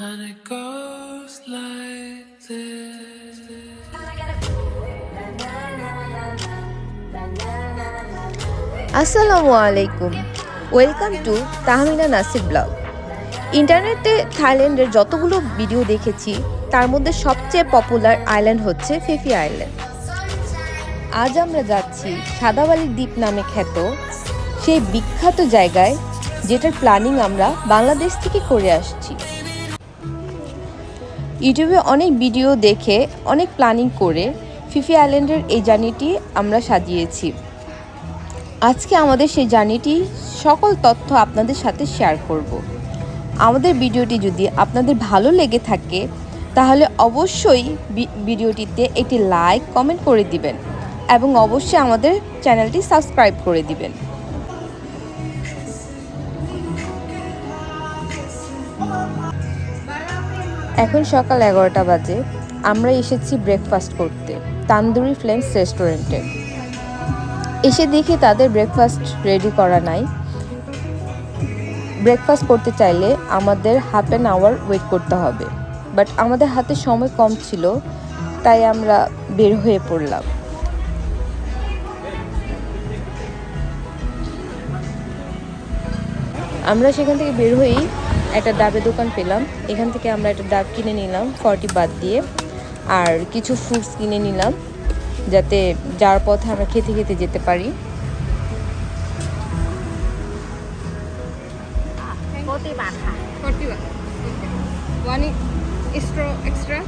And it goes like this. আসসালামু আলাইকুম welcome to Tahmina Nasir blog ইন্টারনেটে থাইল্যান্ডের যতগুলো ভিডিও দেখেছি, তার মধ্যে সবচেয়ে পপুলার আইল্যান্ড হচ্ছে ফেফি আইল্যান্ড আজ আমরা যাচ্ছি সাদাবালি দ্বীপ নামে খ্যাত সেই বিখ্যাত জায়গায়, যেটার প্ল্যানিং আমরা বাংলাদেশ থেকে করে আসছি। ইউটিউবে অনেক ভিডিও দেখে, অনেক প্ল্যানিং করে ফিফি আইল্যান্ডের এই জার্নিটি আমরা সাজিয়েছি। আজকে আমাদের সেই জার্নিটি সকল তথ্য আপনাদের সাথে শেয়ার করব। আমাদের ভিডিওটি যদি আপনাদের ভালো লেগে থাকে, তাহলে অবশ্যই ভিডিওটিতে একটি লাইক কমেন্ট করে দিবেন এবং অবশ্যই আমাদের চ্যানেলটি সাবস্ক্রাইব করে দিবেন। এখন সকাল এগারোটা বাজে। আমরা এসেছি ব্রেকফাস্ট করতে, তান্দুরি ফ্লেমস রেস্টুরেন্টে। এসে দেখি তাদের ব্রেকফাস্ট রেডি করা নাই। ব্রেকফাস্ট করতে চাইলে আমাদের হাফ অ্যান আওয়ার ওয়েট করতে হবে। বাট আমাদের হাতে সময় কম ছিল, তাই আমরা বের হয়ে পড়লাম। আমরা সেখান থেকে বের হয়েই একটা ডাবের দোকান পেলাম এখান থেকে আমরা একটা ডাব কিনে নিলাম ফর্টি বাদ দিয়ে আর কিছু ফ্রুটস কিনে নিলাম যাতে যার পথে আমরা খেতে খেতে যেতে পারি one baht ค่ะ40 baht. One extra extra.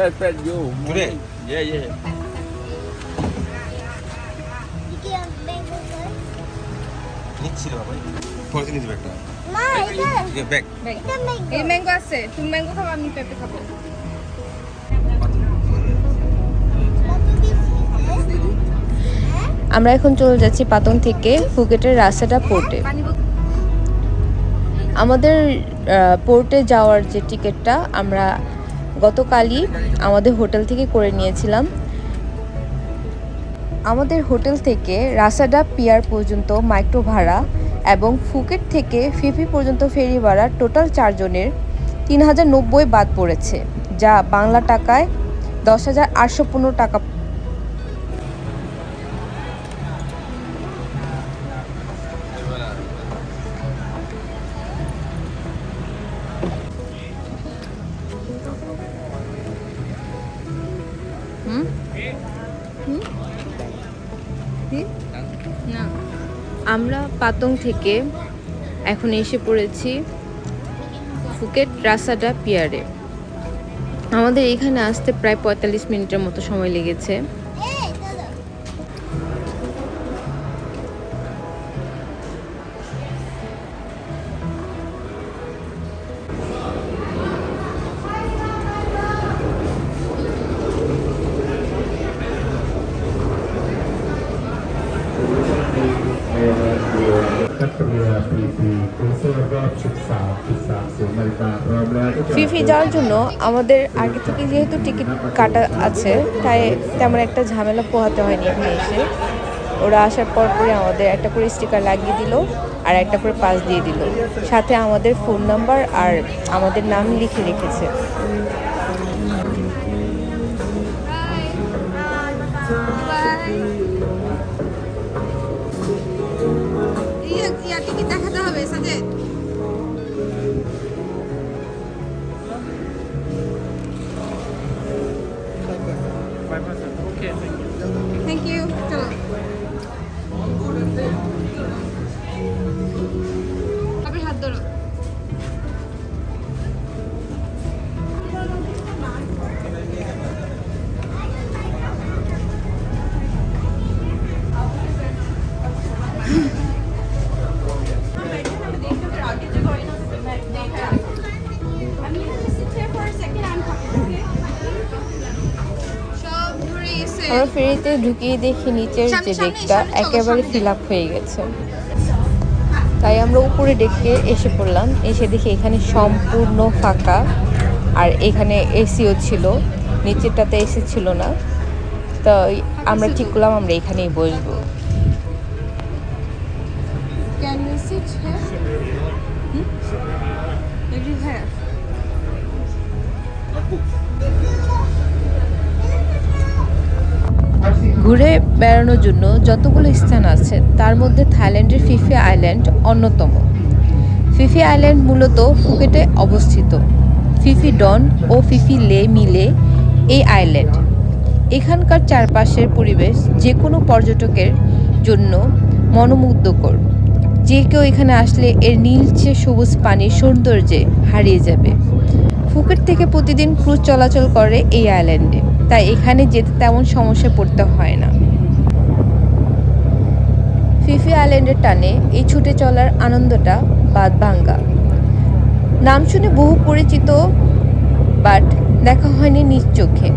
Fred, Fred, you. Today? Yeah, yeah. কি ম্যাঙ্গো নিচ্ছি বাবা পরে নিয়ে দেবে একটা না এটা ঠিক ব্যাগ এটা ম্যাঙ্গো এই ম্যাঙ্গো আছে তুমি ম্যাঙ্গো খাব আমি পেঁপে খাব আমরা এখন চলে যাচ্ছি পাতন থেকে ফুকেটের রাস্তাটা পোর্টে আমাদের পোর্টে যাওয়ার যে টিকিটটা আমরা গতকালই আমাদের হোটেল থেকে করে নিয়েছিলাম। আমাদের হোটেল থেকে রাসাডা পিয়ার পর্যন্ত মাইক্রো ভাড়া এবং ফুকেট থেকে ফিফি পর্যন্ত ফেরি ভাড়া টোটাল চারজনের তিন হাজার নব্বই বাদ পড়েছে, যা বাংলা টাকায় দশ হাজার আটশো পনেরো টাকা পাতং থেকে এখন এসে পড়েছি ফুকেট রাসাডা পিয়ারে। আমাদের এখানে আসতে প্রায় পঁয়তাল্লিশ মিনিটের মতো সময় লেগেছে। যাওয়ার জন্য আমাদের আগে থেকে যেহেতু টিকিট কাটা আছে, তাই তেমন একটা ঝামেলা পোহাতে হয়নি এখানে এসে। ওরা আসার পর পরে আমাদের একটা করে স্টিকার লাগিয়ে দিল আর একটা করে পাস দিয়ে দিল। সাথে আমাদের ফোন নাম্বার আর আমাদের নাম লিখে রেখেছে। আমরা ফেরিতে ঢুকিয়ে দেখি নিচের যে ডেকটা একেবারে ফিল আপ হয়ে গেছে। তাই আমরা উপরে ডেকে এসে পড়লাম। এসে দেখি এখানে সম্পূর্ণ ফাঁকা আর এখানে এসিও ছিল। নিচেরটাতে এসি ছিল না। তো আমরা ঠিক করলাম আমরা এখানেই বসবো। ঘুরে বেড়ানোর জন্য যতগুলো স্থান আছে, তার মধ্যে থাইল্যান্ডের ফিফি আইল্যান্ড অন্যতম। ফিফি আইল্যান্ড মূলত ফুকেটে অবস্থিত। ফিফি ডন ও ফিফি লে মিলে এই আইল্যান্ড। এখানকার চারপাশের পরিবেশ যে কোনো পর্যটকের জন্য মনোমুগ্ধকর। যে কেউ এখানে আসলে এর নীলচে সবুজ পানির সৌন্দর্যে হারিয়ে যাবে। ফুকেট থেকে প্রতিদিন ক্রুজ চলাচল করে এই আইল্যান্ডে। তাই এখানে যেতে তেমন সমস্যা পড়তে হয় না। ফিফি আইল্যান্ডের টানে এই ছুটে চলার আনন্দটা বাদ ভাঙ্গা। নাম শুনে বহু পরিচিত, বাট দেখা হয়নি নিজ চোখে।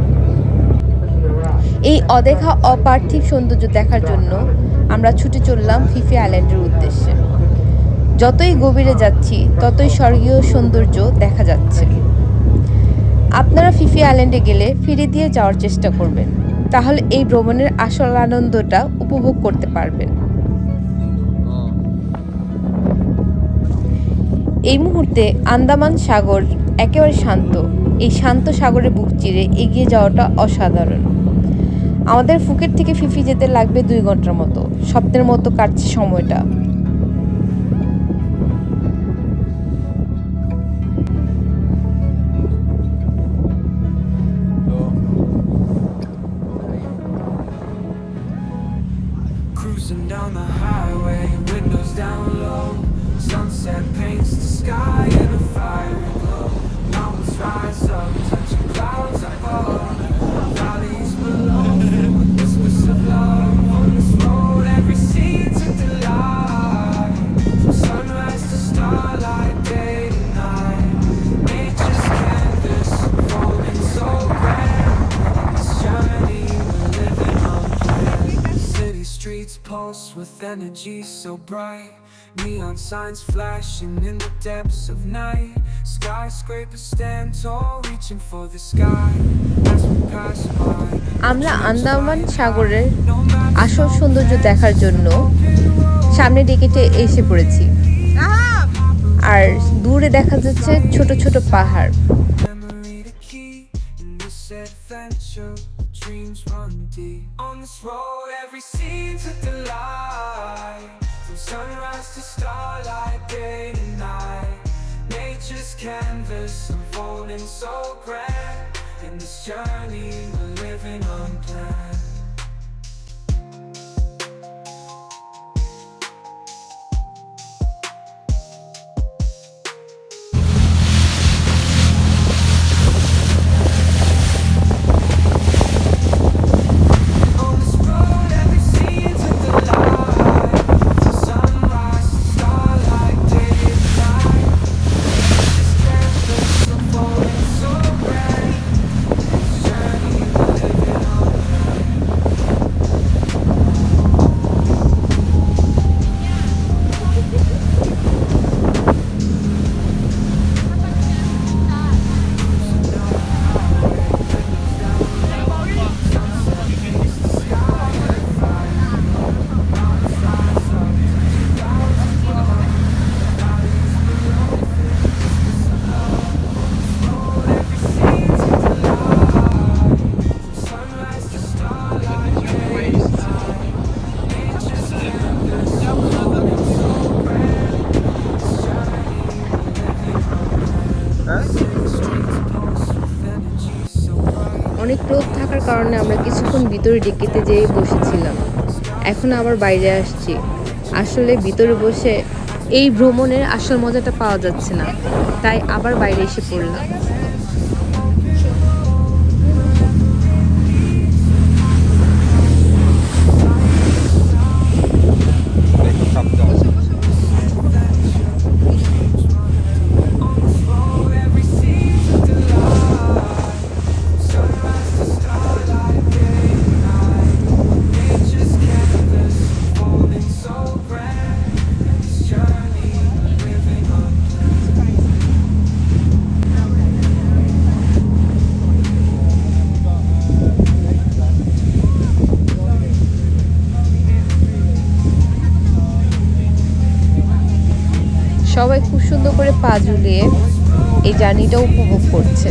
এই অদেখা অপার্থিব সৌন্দর্য দেখার জন্য আমরা ছুটে চললাম ফিফি আইল্যান্ডের উদ্দেশ্যে। যতই গভীরে যাচ্ছি, ততই স্বর্গীয় সৌন্দর্য দেখা যাচ্ছে। ফিফি আইল্যান্ডে গেলে ফিরে দিয়ে যাওয়ার চেষ্টা করবেন। তাহলে এই ভ্রমণের আসল আনন্দটা উপভোগ করতে পারবেন। এই মুহূর্তে আন্দামান সাগর একেবারে শান্ত। এই শান্ত সাগরে বুক চিরে এগিয়ে যাওয়াটা অসাধারণ। আমাদের ফুকেট থেকে ফিফি যেতে লাগবে দুই ঘণ্টার মতো। স্বপ্নের মতো কাটছে সময়টা। Energy so bright. Neon signs flashing in the depths of night. Skyscrapers stand tall, reaching for the sky. As we pass by, আমরা আন্দামান সাগরের আসল সৌন্দর্য দেখার জন্য সামনে ডিকেটে এসে পড়েছি আর দূরে দেখা যাচ্ছে ছোট ছোট পাহাড় memory to keep in this adventure. Dreams run deep on this road. Every scene's a delight. To starlight, day to night. Nature's canvas unfolding so grand. In this journey, we're living unplanned. কিছুক্ষণ ভিতরে ডিকিতে যেয়ে বসেছিলাম। এখন আবার বাইরে আসছি। আসলে ভিতরে বসে এই ভ্রমণের আসল মজাটা পাওয়া যাচ্ছে না। তাই আবার বাইরে এসে পড়লাম। পা ঝুলিয়ে এই জার্নিটা উপভোগ করছে।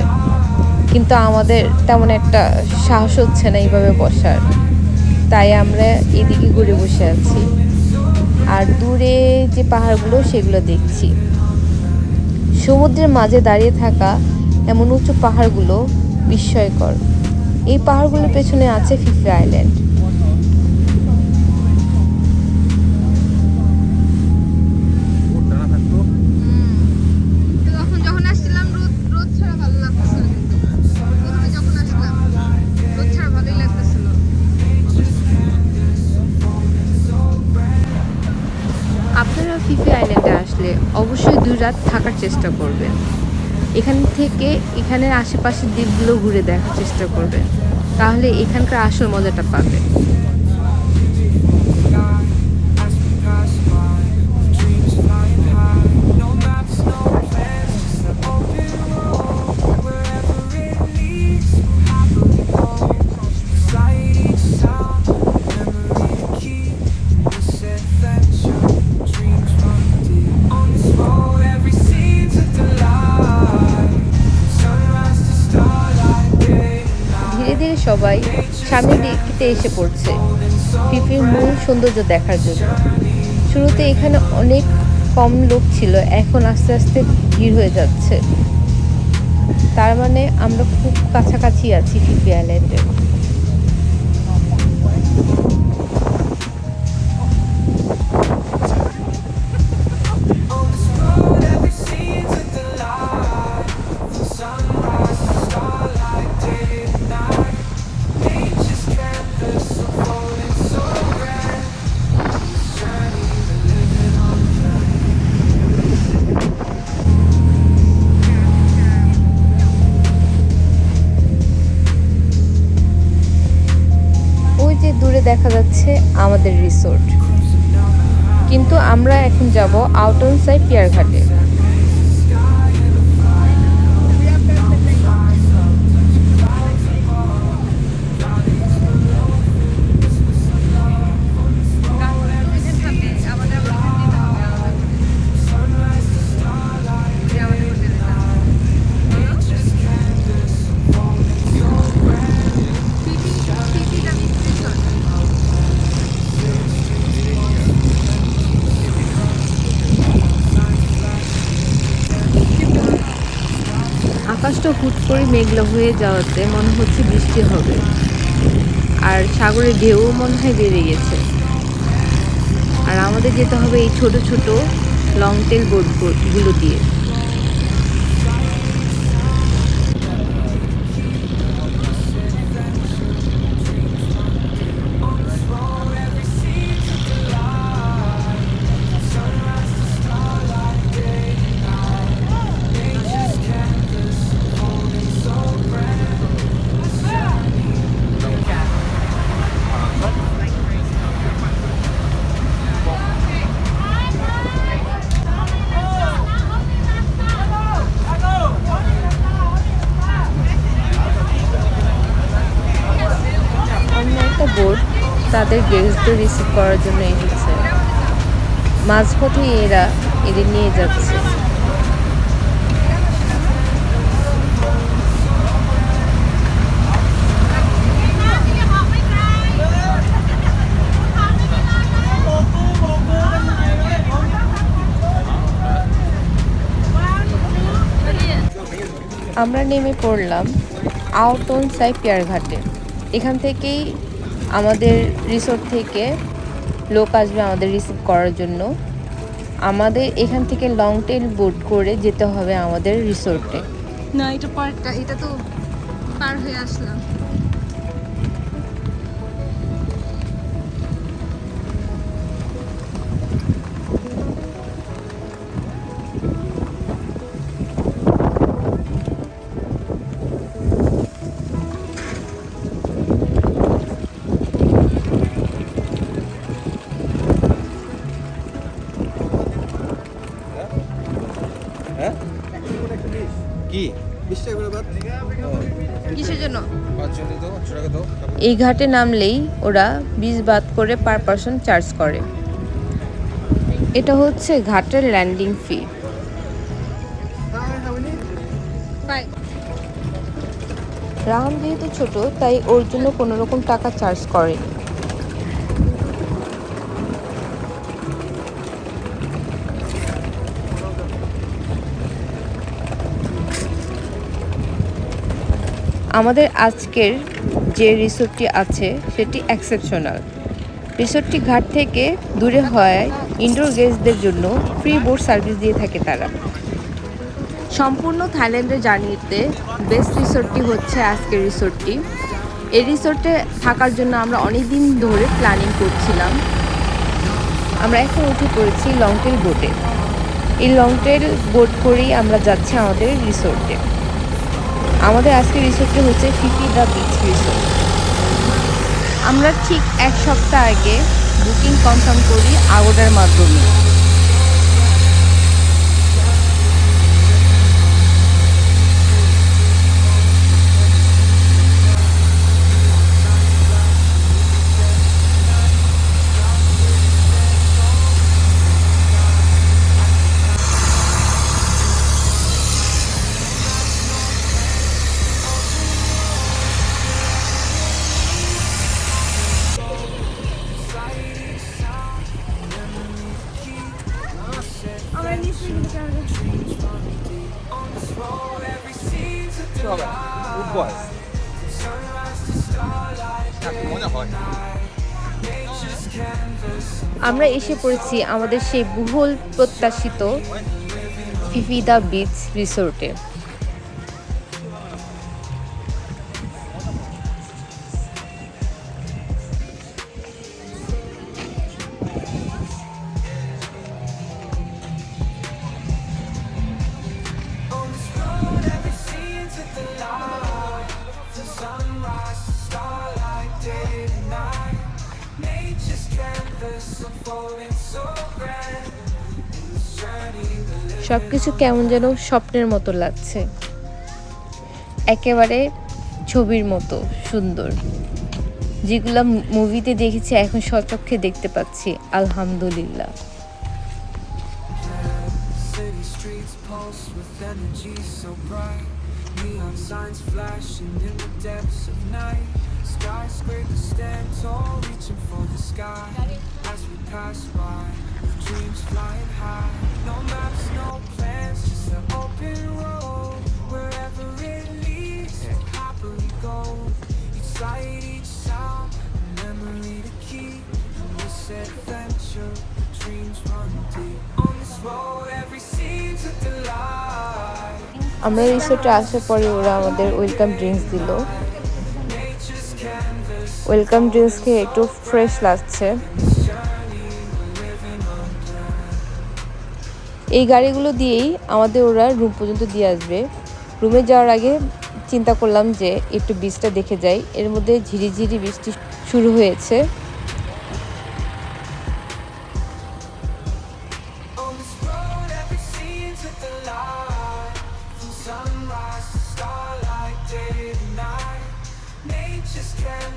কিন্তু আমাদের তেমন একটা সাহস হচ্ছে না এইভাবে বসার। তাই আমরা এদিকে ঘুরে বসে আছি। আর দূরে যে পাহাড়গুলো, সেগুলো দেখছি। সমুদ্রের মাঝে দাঁড়িয়ে থাকা এমন উঁচু পাহাড়গুলো বিস্ময়কর। এই পাহাড়গুলোর পেছনে আছে ফিফি আইল্যান্ড। রাত থাকার চেষ্টা করবেন এখান থেকে এখানের আশেপাশের দ্বীপগুলো ঘুরে দেখার চেষ্টা করবেন তাহলে এখানকার আসল মজাটা পাবেন সামনের এসে পড়ছে। ফিফির মূল সৌন্দর্য দেখার জন্য। শুরুতে এখানে অনেক কম লোক ছিল, এখন আস্তে আস্তে ভিড় হয়ে যাচ্ছে। তার মানে আমরা খুব কাছাকাছি আছি ফিফি আইল্যান্ডের আমাদের রিসোর্ট কিন্তু আমরা এখন যাব আউটন সাই করে মেঘলা হয়ে যাওয়াতে মনে হচ্ছে বৃষ্টি হবে। আর সাগরের ঢেউ মনে হয় বেড়ে গেছে। আর আমাদের যেতে হবে এই ছোট ছোট লং টেল বোটগুলো দিয়ে। বোট তাদের গেস্টদের রিসিভ করার জন্য এসেছে মাঝপথে এরা এদের নিয়ে যাচ্ছে। আমরা নেমে পড়লাম আউটন সাই পিয়ার ঘাটে এখান থেকেই আমাদের রিসোর্ট থেকে লোক আসবে আমাদের রিসিভ করার জন্য। আমাদের এখান থেকে লং টেল বোট করে যেতে হবে আমাদের রিসোর্টে না, এটা পার্কটা, এটা তো পার হয়ে আসলাম। এই ঘাটে নামলেই ওরা বিশ বাদ করে পার পার্সন চার্জ করে। এটা হচ্ছে ঘাটের ল্যান্ডিং ফি। রাহাম যেহেতু ছোট তাই ওর জন্য কোনো রকম টাকা চার্জ করেনি। আমাদের আজকের যে রিসোর্টটি আছে সেটি এক্সেপশনাল রিসোর্টটি ঘাট থেকে দূরে হওয়ায় ইনডোর গেস্টদের জন্য ফ্রি বোট সার্ভিস দিয়ে থাকে তারা। সম্পূর্ণ থাইল্যান্ডের জার্নিতে বেস্ট রিসোর্টটি হচ্ছে আজকের রিসোর্টটি। এই রিসোর্টে থাকার জন্য আমরা অনেক দিন ধরে প্ল্যানিং করছিলাম। আমরা এখন উঠে পড়েছি লংটেল বোটে এই লংটেল বোট করেই আমরা যাচ্ছি আমাদের রিসোর্টে। আমাদের আজকে রিসোর্টটি হচ্ছে ফিফি দ্য বিচ রিসোর্ট আমরা ঠিক এক সপ্তাহ আগে বুকিং কনফার্ম করি আগোডার মাধ্যমে। আমরা এসে পড়েছি আমাদের সেই বহুল প্রত্যাশিত ফিফিদা বিচ রিসোর্টে। সব কিছু কেমন যেন স্বপ্নের মতো লাগছে একেবারে ছবির মতো সুন্দর যেগুলো মুভিতে দেখেছি এখন সচক্ষে দেখতে পাচ্ছি আলহামদুলিল্লাহ. Skyscrapers stand tall, reaching for the sky. As we pass by, dreams flying high. No আমরা রিসোর্টে আসার পরে ওরা আমাদের ওয়েলকাম ড্রিঙ্কস দিল। ওয়েলকাম ড্রিঙ্কস খেয়ে একটু ফ্রেশ লাগছে। এই গাড়িগুলো দিয়েই আমাদের ওরা রুম পর্যন্ত দিয়ে আসবে। রুমে যাওয়ার আগে চিন্তা করলাম যে একটু বীজটা দেখে যাই। এর মধ্যে ঝিরিঝিরি বৃষ্টি শুরু হয়েছে।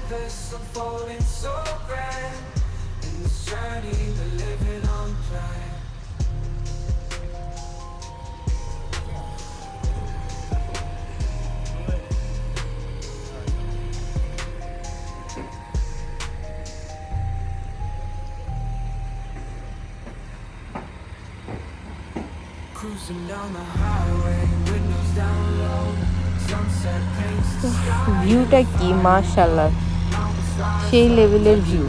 canvas unfolding so grand. In this journey, we're living on plan. Cruising down the highway, windows down low. Sunset paints the sky. ভিউটা কি মাশাল্লাহ সেই লেভেলের ভিউ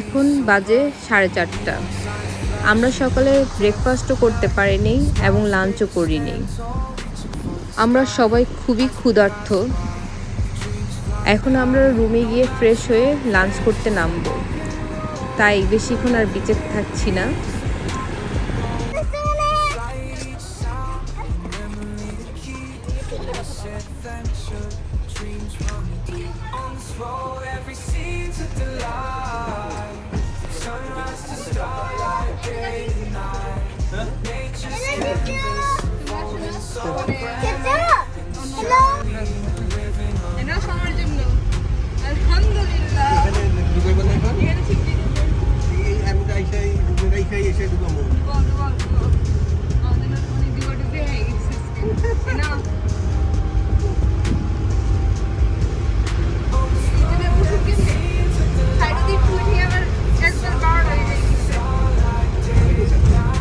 এখন বাজে সাড়ে চারটা। আমরা সকালে ব্রেকফাস্টও করতে পারিনি এবং লাঞ্চও করিনি। আমরা সবাই খুবই ক্ষুধার্ত এখন আমরা রুমে গিয়ে ফ্রেশ হয়ে লাঞ্চ করতে নামবো। তাই বেশিক্ষণ আর বিচে থাকছি না।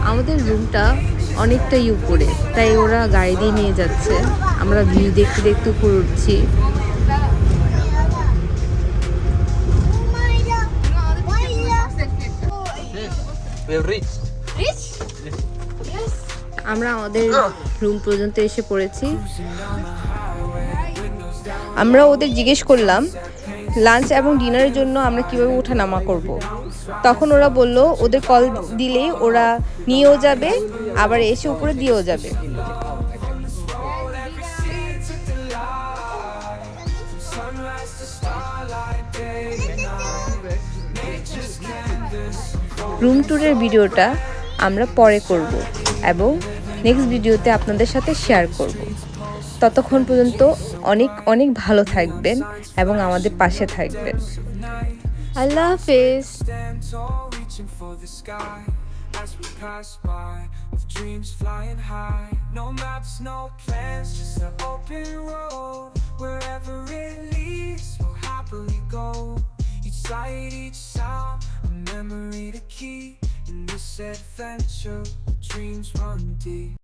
আমাদের রুমটা অনেকটাই উপরে, তাই ওরা গাড়ি দিয়ে নিয়ে যাচ্ছে। আমরা ভিউ দেখতে দেখতে উপরে উঠছি। আমরা আমাদের রুম পর্যন্ত এসে পড়েছি। আমরা ওদের জিজ্ঞেস করলাম লাঞ্চ এবং ডিনারের জন্য আমরা কীভাবে ওঠানামা করব। তখন ওরা বলল ওদের কল দিলে ওরা নিয়েও যাবে আবার এসে উপরে দিয়েও যাবে। রুম ট্যুরের ভিডিওটা আমরা পরে করব এবং নেক্সট ভিডিওতে আপনাদের সাথে শেয়ার করব ততক্ষণ পর্যন্ত অনেক অনেক ভালো থাকবেন এবং আমাদের পাশে থাকবেন আল্লাহ হাফেজ stand tall, reaching for the sky as we pass by with dreams flying high. No maps, no plans, just an open road. Wherever it leads, we'll happily go. Each sight, each sound, memory to keep. In this adventure, dreams run deep.